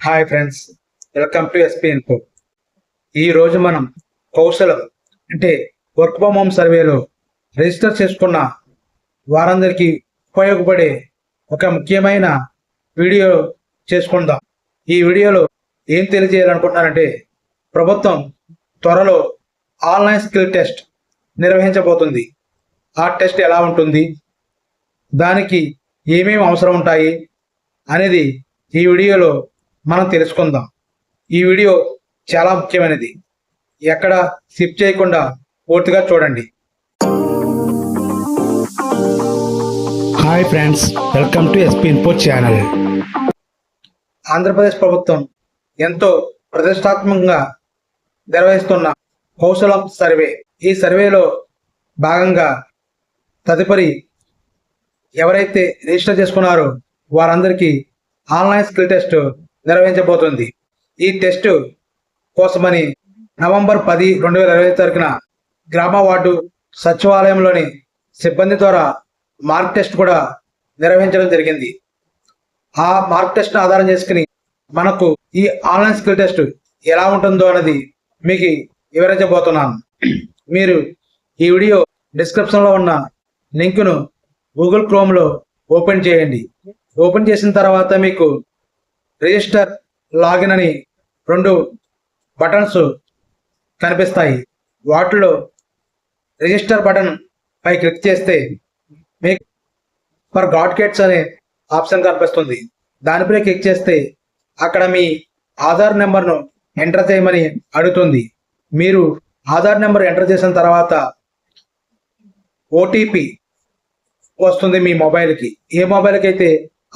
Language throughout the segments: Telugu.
Hi friends welcome to SP info ఈ రోజు మనం కౌశలం అంటే వర్క్ ఫ్రమ్ హోమ్ సర్వేలో రిజిస్టర్ చేసుకున్న వారందరికీ ఉపయోగపడే ఒక ముఖ్యమైన వీడియో చేసుకుందాం. ఈ వీడియోలో ఏం తెలియజేయాలనుకుంటున్నారంటే ప్రభుత్వం త్వరలో ఆన్లైన్ స్కిల్ టెస్ట్ నిర్వహించబోతుంది. ఆ టెస్ట్ ఎలా ఉంటుంది? దానికి ఏమేమి అవసరం ఉంటాయి? అనేది ఈ వీడియోలో మనం తెలుసుకుందాం. ఈ వీడియో చాలా ముఖ్యమైనది. ఎక్కడ స్కిప్ చేయకుండా పూర్తిగా చూడండి. Hi friends welcome to SP channel. Andhra Pradesh ప్రభుత్వం ఎంతో ప్రతిష్టాత్మకంగా నిర్వహిస్తున్న కౌశలం సర్వే. ఈ సర్వేలో భాగంగా తదుపరి ఎవరైతే రిజిస్టర్ చేసుకున్నారో వారందరికీ ఆన్లైన్ స్కిల్ టెస్ట్ నిర్వహించబోతుంది. ఈ టెస్ట్ కోసమని నవంబర్ పది రెండు వేల ఇరవై తారీఖున గ్రామ వార్డు సచివాలయంలోని సిబ్బంది ద్వారా మార్క్ టెస్ట్ కూడా నిర్వహించడం జరిగింది. ఆ మార్క్ టెస్ట్ ఆధారం చేసుకుని మనకు ఈ ఆన్లైన్ స్కిల్ టెస్ట్ ఎలా ఉంటుందో అన్నది మీకు వివరించబోతున్నాను. మీరు ఈ వీడియో డిస్క్రిప్షన్లో ఉన్న లింకును గూగుల్ క్రోమ్లో ఓపెన్ చేయండి. ఓపెన్ చేసిన తర్వాత మీకు రిజిస్టర్ లాగిన్ అని రెండు బటన్స్ కనిపిస్తాయి. వాటిలో రిజిస్టర్ బటన్ పై క్లిక్ చేస్తే మీకు ఫర్ గాడ్కెట్స్ అనే ఆప్షన్ కనిపిస్తుంది. దానిపై క్లిక్ చేస్తే అక్కడ మీ ఆధార్ నెంబర్ను ఎంటర్ చేయమని అడుగుతుంది. మీరు ఆధార్ నెంబర్ ఎంటర్ చేసిన తర్వాత ఓటీపీ వస్తుంది మీ మొబైల్కి. ఏ మొబైల్కి అయితే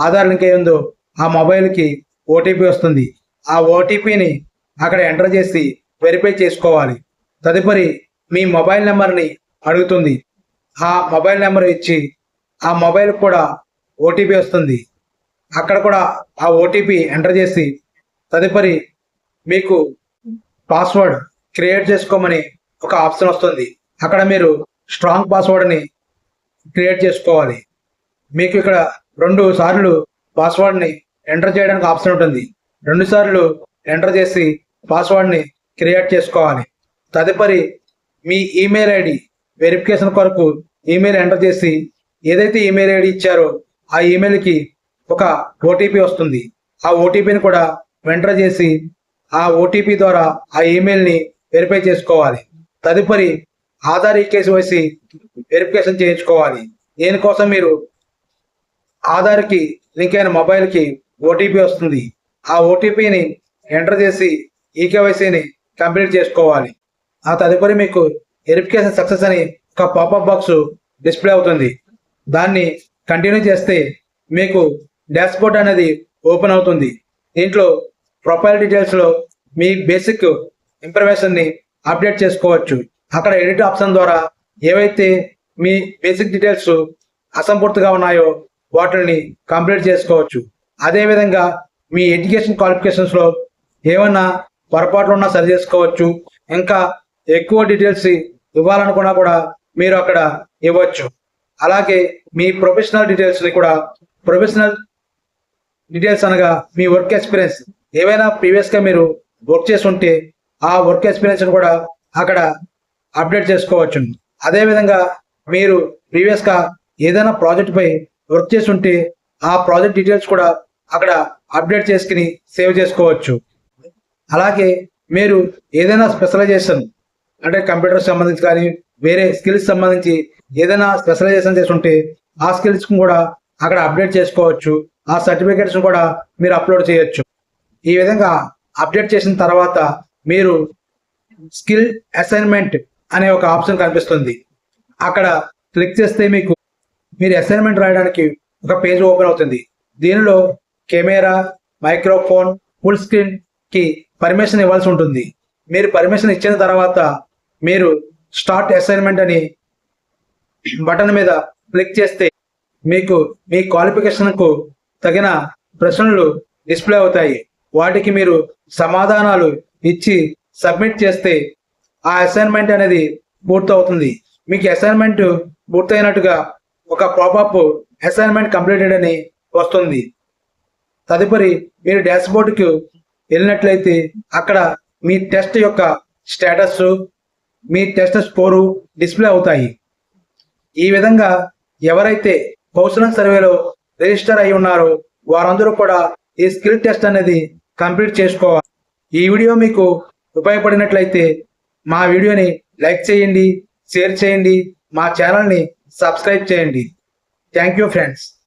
ఆధార్ లింక్ అయ్యిందో ఆ మొబైల్కి ఓటీపీ వస్తుంది. ఆ ఓటీపీని అక్కడ ఎంటర్ చేసి వెరిఫై చేసుకోవాలి. తదుపరి మీ మొబైల్ నెంబర్ని అడుగుతుంది. ఆ మొబైల్ నెంబర్ ఇచ్చి ఆ మొబైల్ కూడా ఓటీపీ వస్తుంది. అక్కడ కూడా ఆ ఓటీపీ ఎంటర్ చేసి తదుపరి మీకు పాస్వర్డ్ క్రియేట్ చేసుకోమని ఒక ఆప్షన్ వస్తుంది. అక్కడ మీరు స్ట్రాంగ్ పాస్వర్డ్ని క్రియేట్ చేసుకోవాలి. మీకు ఇక్కడ రెండు సార్లు పాస్వర్డ్ని ఎంటర్ చేయడానికి ఆప్షన్ ఉంటుంది. రెండు సార్లు ఎంటర్ చేసి పాస్వర్డ్ని క్రియేట్ చేసుకోవాలి. తదుపరి మీ ఈమెయిల్ ఐడి వెరిఫికేషన్ కొరకు ఈమెయిల్ ఎంటర్ చేసి ఏదైతే ఈమెయిల్ ఐడి ఇచ్చారో ఆ ఈమెయిల్కి ఒక ఓటీపీ వస్తుంది. ఆ ఓటీపీని కూడా ఎంటర్ చేసి ఆ ఓటీపీ ద్వారా ఆ ఈమెయిల్ని వెరిఫై చేసుకోవాలి. తదుపరి ఆధార్ ఈకేసీవైసీ వెరిఫికేషన్ చేయించుకోవాలి. దీనికోసం మీరు ఆధార్కి లింక్ అయిన మొబైల్కి ఓటీపీ వస్తుంది. ఆ ఓటీపీని ఎంటర్ చేసి ఈకేవైసీని కంప్లీట్ చేసుకోవాలి. ఆ తదుపరి మీకు వెరిఫికేషన్ సక్సెస్ అని ఒక పాపప్ బాక్స్ డిస్ప్లే అవుతుంది. దాన్ని కంటిన్యూ చేస్తే మీకు డాష్బోర్డ్ అనేది ఓపెన్ అవుతుంది. దీంట్లో ప్రొఫైల్ డీటెయిల్స్లో మీ బేసిక్ ఇన్ఫర్మేషన్ని అప్డేట్ చేసుకోవచ్చు. అక్కడ ఎడిట్ ఆప్షన్ ద్వారా ఏవైతే మీ బేసిక్ డీటెయిల్స్ అసంపూర్తిగా ఉన్నాయో వాటిని కంప్లీట్ చేసుకోవచ్చు. అదేవిధంగా మీ ఎడ్యుకేషన్ క్వాలిఫికేషన్స్లో ఏమన్నా పొరపాట్లు ఉన్నా సరి చేసుకోవచ్చు. ఇంకా ఎక్కువ డీటెయిల్స్ ఇవ్వాలనుకున్నా కూడా మీరు అక్కడ ఇవ్వచ్చు. అలాగే మీ ప్రొఫెషనల్ డీటెయిల్స్ని కూడా ప్రొఫెషనల్ డీటెయిల్స్ అనగా మీ వర్క్ ఎక్స్పీరియన్స్ ఏవైనా ప్రీవియస్గా మీరు వర్క్ చేసి ఉంటే ఆ వర్క్ ఎక్స్పీరియన్స్ని కూడా అక్కడ అప్డేట్ చేసుకోవచ్చు. అదేవిధంగా మీరు ప్రీవియస్గా ఏదైనా ప్రాజెక్ట్పై వర్క్ చేసి ఉంటే ఆ ప్రాజెక్ట్ డీటెయిల్స్ కూడా అక్కడ అప్డేట్ చేసుకుని సేవ్ చేసుకోవచ్చు. అలాగే మీరు ఏదైనా స్పెషలైజేషన్ అంటే కంప్యూటర్ సంబంధించి కానీ వేరే స్కిల్స్ సంబంధించి ఏదైనా స్పెషలైజేషన్ చేసి ఉంటే ఆ స్కిల్స్ కూడా అక్కడ అప్డేట్ చేసుకోవచ్చు. ఆ సర్టిఫికేట్స్ కూడా మీరు అప్లోడ్ చేయొచ్చు. ఈ విధంగా అప్డేట్ చేసిన తర్వాత మీరు స్కిల్ అసైన్మెంట్ అనే ఒక ఆప్షన్ కనిపిస్తుంది. అక్కడ క్లిక్ చేస్తే మీకు మీరు అసైన్మెంట్ రాయడానికి ఒక పేజ్ ఓపెన్ అవుతుంది. దీనిలో కెమెరా మైక్రోఫోన్ ఫుల్ స్క్రీన్కి పర్మిషన్ ఇవ్వాల్సి ఉంటుంది. మీరు పర్మిషన్ ఇచ్చిన తర్వాత మీరు స్టార్ట్ అసైన్మెంట్ అని బటన్ మీద క్లిక్ చేస్తే మీకు మీ క్వాలిఫికేషన్కు తగిన ప్రశ్నలు డిస్ప్లే అవుతాయి. వాటికి మీరు సమాధానాలు ఇచ్చి సబ్మిట్ చేస్తే ఆ అసైన్మెంట్ అనేది పూర్తవుతుంది. మీకు అసైన్మెంట్ పూర్తయినట్టుగా ఒక పాపప్ అసైన్మెంట్ కంప్లీటెడ్ అని వస్తుంది. తదుపరి మీరు డాష్ బోర్డుకు వెళ్ళినట్లయితే అక్కడ మీ టెస్ట్ యొక్క స్టేటస్ మీ టెస్ట్ స్కోరు డిస్ప్లే అవుతాయి. ఈ విధంగా ఎవరైతే కౌన్సిలింగ్ సర్వేలో రిజిస్టర్ అయి ఉన్నారో వారందరూ కూడా ఈ స్కిల్ టెస్ట్ అనేది కంప్లీట్ చేసుకోవాలి. ఈ వీడియో మీకు ఉపయోగపడినట్లయితే మా వీడియోని లైక్ చేయండి షేర్ చేయండి మా ఛానల్ని సబ్స్క్రైబ్ చేయండి. Thank you friends.